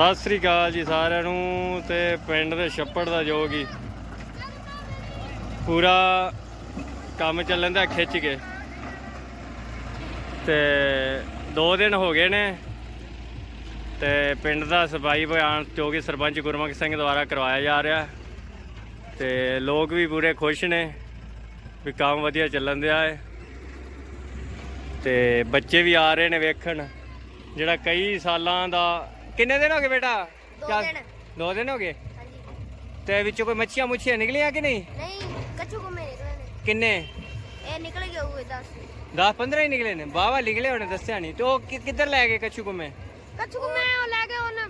ਸਤਿ ਸ੍ਰੀ ਅਕਾਲ ਜੀ ਸਾਰਿਆਂ ਨੂੰ ਤੇ ਪਿੰਡ ਦੇ ਛੱਪੜ ਦਾ ਜੋ ਕੀ ਪੂਰਾ ਕੰਮ ਚੱਲਣ ਦਾ ਖਿੱਚ ਕੇ ਤੇ 2 ਦਿਨ ਹੋ ਗਏ ਨੇ ਤੇ ਪਿੰਡ ਦਾ ਸਫ਼ਾਈ ਅਭਿਆਨ ਜੋ ਕਿ ਸਰਪੰਚ ਗੁਰਮੁਖ ਸਿੰਘ ਦੁਆਰਾ ਕਰਵਾਇਆ ਜਾ ਰਿਹਾ ਤੇ ਲੋਕ ਵੀ ਪੂਰੇ ਖੁਸ਼ ਨੇ ਵੀ ਕੰਮ ਵਧੀਆ ਚੱਲਣ ਦਿਆ ਹੈ ਤੇ ਬੱਚੇ ਵੀ ਆ ਰਹੇ ਨੇ ਵੇਖਣ ਜਿਹੜਾ ਕਈ ਸਾਲਾਂ ਦਾ ਕਿੰਨੇ ਦਿਨ ਹੋ ਗਏ ਬੇਟਾ? ਦੋ ਦਿਨ। ਦੋ ਦਿਨ ਹੋ ਗਏ? ਹਾਂਜੀ। ਤੇ ਵਿੱਚੋਂ ਕੋਈ ਮੱਛੀਆਂ ਮੁੱਛੀਆਂ ਨਿਕਲੀਆਂ ਕਿ ਨਹੀਂ? ਨਹੀਂ ਕੱਚੂ ਕੋ ਮੇਰੇ ਨਿਕਲੇ ਨੇ। ਕਿੰਨੇ? ਇਹ ਨਿਕਲ ਗਏ ਹੋਏ 10 10 15 ਹੀ ਨਿਕਲੇ ਨੇ। ਬਾਵਾ ਨਿਕਲੇ ਹੋਣੇ ਦੱਸਿਆ ਨਹੀਂ। ਤੇ ਉਹ ਕਿ- ਕਿੱਧਰ ਲੈ ਗਏ ਕੱਛੂ ਕੁਮੇ ਕੱਚੂ ਕੋ ਮੈਂ ਉਹ ਲੈ ਕੇ ਉਹਨਾਂ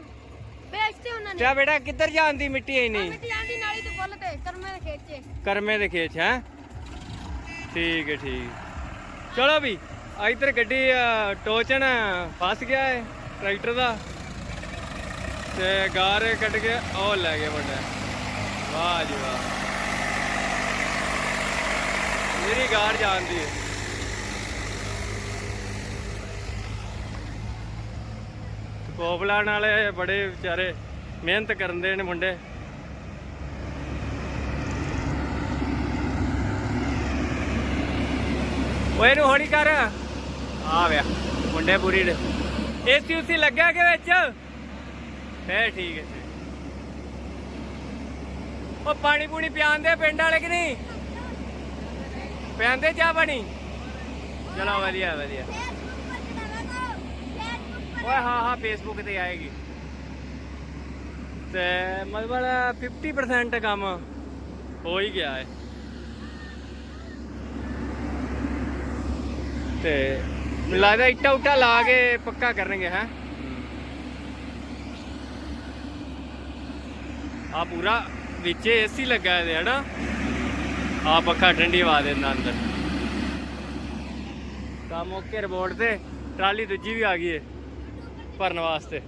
ਵੇਚਤੇ ਉਹਨਾਂ ਨੇ। ਤੇ ਬੇਟਾ ਕਿੱਧਰ ਜਾਂਦੀ ਮਿੱਟੀ ਐ ਨਹੀਂ ਨਾਲੀ ਤੇ ਫੁੱਲ ਤੇ ਕਰਮੇ ਦੇ ਖੇਤ 'ਚ। ਕਰਮੇ ਦੇ ਖੇਤ 'ਚ ਹੈ? ਠੀਕ ਹੈ ਠੀਕ। ਚਲੋ ਵੀ ਆ ਇੱਧਰ ਗੱਡੀ ਅ, ਟੋਚਨ ਫਸ ਗਿਆ ਹੈ ਟਰੈਕਟਰ ਦਾ। ਤੇ ਗਾਰੇ ਕੱਢ ਕੇ ਉਹ ਲੈ ਗਏ ਵੱਡਾ ਵਾਹ ਜੀ ਵਾਹ। ਮੇਰੀ ਗਾਰ ਜਾਂਦੀ ਹੈ ਕੋਬਲਾਣ ਵਾਲੇ ਬੜੇ ਵਿਚਾਰੇ ਮਿਹਨਤ ਕਰਦੇ ਨੇ ਮੁੰਡੇ। ਓਏ ਨੂੰ ਹੌਲੀ ਕਰ। ਆ ਵਿਆ ਮੁੰਡੇ ਪੂਰੀ ਦੇ ਏਸੀ ਉਸੀ ਲੱਗਾ ਕੇ ਵਿੱਚ? ਫੇਰ ਠੀਕ ਹੈ ਜੀ। ਉਹ ਪਾਣੀ ਪੂਣੀ ਪਿਆਉਂਦੇ ਪਿੰਡ ਵਾਲੇ ਕਿ ਨਹੀਂ? ਪਿਆਉਂਦੇ ਚਾਹ ਪਾਣੀ? ਚਲੋ ਵਧੀਆ ਵਧੀਆ। ਓਏ ਹਾਂ ਹਾਂ ਫੇਸਬੁੱਕ ਤੇ ਆਏਗੀ। ਤੇ ਮਤਲਬ 50% ਕੰਮ ਹੋ ਹੀ ਗਿਆ ਹੈ। ਤੇ ਲੱਗਦਾ ਇੱਟਾ ਉੱਟਾ ਲਾ ਕੇ ਪੱਕਾ ਕਰਨਗੇ, ਹੈ? ਆ ਪੂਰਾ ਵਿੱਚ ਏਸੀ ਲੱਗਾ ਇਹਦੇ, ਹਨਾ? ਆ ਪੱਖਾ ਠੰਡੀ ਹਵਾ ਦੇ ਅੰਦਰ। ਕੰਮ ਓਕੇ ਰਿਪੋਰਟ ਤੇ, ਟਰਾਲੀ ਦੂਜੀ ਵੀ ਆ ਗਈ ਏ, ਭਰਨ ਵਾਸਤੇ।